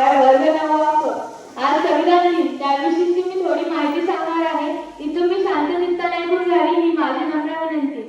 आज संविधान दिन त्याविषयीची मी थोडी माहिती सांगणार आहे इथून मी शांतचित्ताने ऐकून झाली ही माझी नम्र विनंती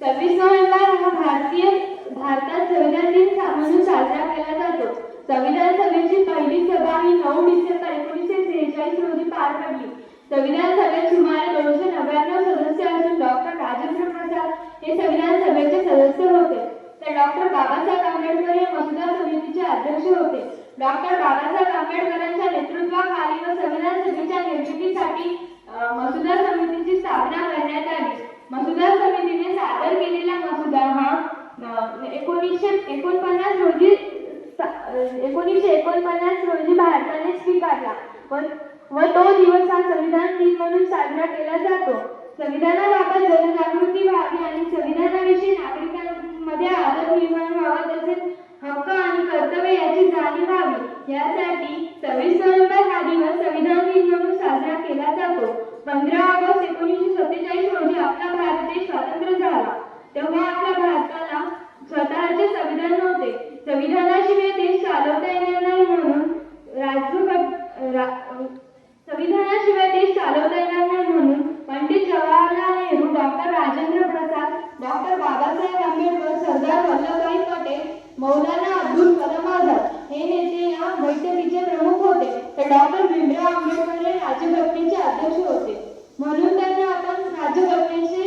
सव्वीस नोव्हेंबर हा भारतीय भारतात संविधान दिन म्हणून साजरा केला जातो. संविधान सभेची पहिली सभा ही नऊ डिसेंबर एकोणीसशे सेहेचाळीस रोजी पार पडली. संविधान सभेत सुमारे दोनशे नव्याण्णव सदस्य असून डॉक्टर राजेंद्र प्रसाद हे संविधान सभेचे सदस्य होते. तर डॉक्टर बाबासाहेब आंबेडकर हे मसुदा समितीचे अध्यक्ष होते. डॉक्टर बाबासाहेब आंबेडकरांच्या नेतृत्वाखाली व संविधान सभेच्या निर्मितीसाठी मसुदा समितीची स्थापना करण्यात आली. मसुदा समितीने सादर केलेला मसुदा हा एकोणीसशे एकोणपन्नास रोजी एकोणीसशे एकोणपन्नास रोजी भारताने स्वीकारला. व तो दिवस हा संविधान दिन म्हणून साजरा केला जातो. संविधानाबाबत जनजागृती व्हावी आणि संविधानाविषयी यासाठी सव्वीस नोव्हेंबर हा दिवस संविधान दिन म्हणून साजरा केला जातो. पंधरा ऑगस्ट एकोणीसशे सत्तेचाळीस रोजी आपला भारत देश स्वातंत्र्य झाला. तेव्हा आपल्या भारताला स्वतःचे संविधान नव्हते. संविधानाशिवाय देश चालवता येणार नाही म्हणून राजघट रा- संविधानाशिवाय देश चालवता येणार नाही म्हणून Pandit Jawaharlal Nehru doctor Rajendra Prasad doctor Babasaheb Ambedkar Sardar Vallabhbhai Patel Maulana totalmente